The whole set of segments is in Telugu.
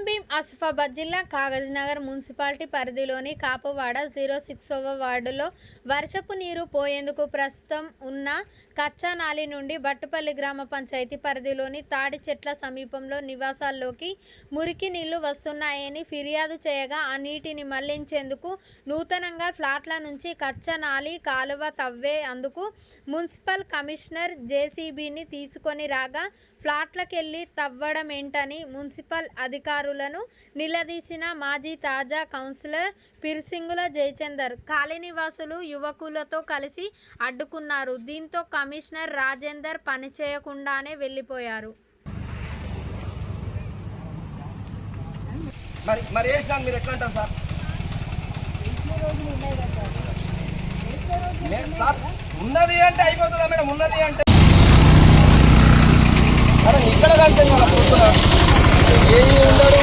కొమరంభీం ఆసిఫాబాద్ జిల్లా కాగజ్నగర్ మున్సిపాలిటీ పరిధిలోని కాపువాడ జీరో సిక్స్వ వార్డులో వర్షపు నీరు పోయేందుకు ప్రస్తుతం ఉన్న కచ్చానాలి నుండి బట్టుపల్లి గ్రామ పంచాయతీ పరిధిలోని తాడి చెట్ల సమీపంలో నివాసాల్లోకి మురికి నీళ్ళు వస్తున్నాయని ఫిర్యాదు చేయగా ఆ నీటిని మళ్ళించేందుకు నూతనంగా ఫ్లాట్ల నుంచి కచ్చా నాలి కాలువ తవ్వే అందుకు మున్సిపల్ కమిషనర్ జేసీబీని తీసుకొని రాగా ఫ్లాట్లకెళ్ళి తవ్వడం ఏంటని మున్సిపల్ అధికారులను నిలదీసిన మాజీ తాజా కౌన్సిలర్ పిర్సింగుల జయచందర్ కాలనీవాసులు యువకులతో కలిసి అడ్డుకున్నారు. దీంతో కమిషనర్ రాజేందర్ పనిచేయకుండానే వెళ్ళిపోయారు. మరి మరి వేసినాను మీరు ఎట్లా అంటారు సార్? మే- సార్ ఉన్నది అంటే అయిపోతుందా మేడం? ఉన్నది అంటే సరే ఇక్కడ కంటే ఏమి ఉండడు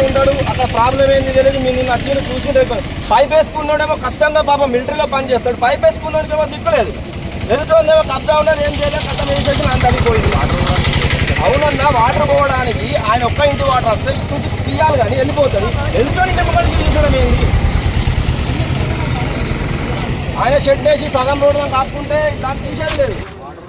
వర్క్ ఉంటాడు? అక్కడ ప్రాబ్లం ఏంది తెలియదు మీరు నిన్న వచ్చి చూసి పైప్ వేసుకున్నాడేమో కష్టంగా పాపం మిలిటరీలో పని చేస్తాడు. పైప్ వేసుకున్నాడేమో దిక్కులేదు. ఎదుటోందేమో కబ్జా ఉన్నది ఏం చేయలేదు కథ వేసేసి అంత అయిపోయింది అవునన్నా వాటర్ పోవడానికి ఆయన ఒక్క ఇంటి వాటర్ వస్తే ఇటు నుంచి తీయాలి కానీ వెళ్ళిపోతుంది ఎదుటోని నిమ్మకాడికి తీసడం ఏంటి ఆయన షెడ్ వేసి సగం రోడ్డు దాకా కాపుకుంటే దాన్ని తీసేది లేదు. వాటర్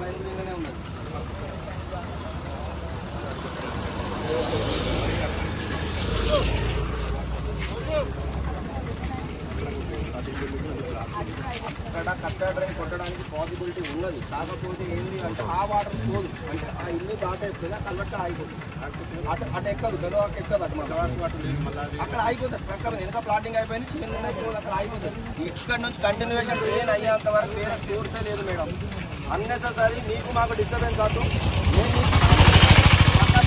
ఇక్కడ కచ్చా డ్రైన్ కొట్టడానికి పాసిబిలిటీ ఉన్నది. కాకపోతే ఏంటి అంటే ఆ వాటర్ పోదు అంటే ఆ ఇల్లు దాటేస్తే ఆ కల్వట్ట ఆగిపోతుంది. అటు అటు ఎక్కదు. గెలవాకి ఎక్కదు అటు మళ్ళీ అక్కడ ఆగిపోతుంది. స్ట్రక్చర్ వెనక ప్లాటింగ్ అయిపోయింది. చిన్న అక్కడ అయిపోతుంది ఇక్కడ నుంచి కంటిన్యూషన్ ట్రైన్ అయ్యేంత వరకు వేరే సోర్సే లేదు మేడం. అన్నెసరీ మీకు మాకు డిస్టర్బెన్స్ అవుతుంది నేను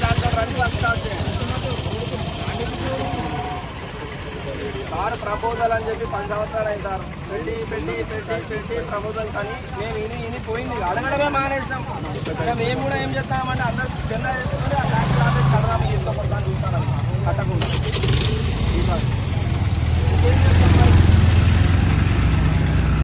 దాంట్లో రండి ప్రపోజల్ అని చెప్పి పది సంవత్సరాలు అవుతారు. పెళ్ళి పెట్టి పెట్టి పెట్టి పెట్టి ప్రపోజల్స్ అని. మేము ఇని ఇని పోయింది. అడగడమే మానేస్తాం ఇక మేము కూడా ఏం చేస్తామంటే అందరు చిన్న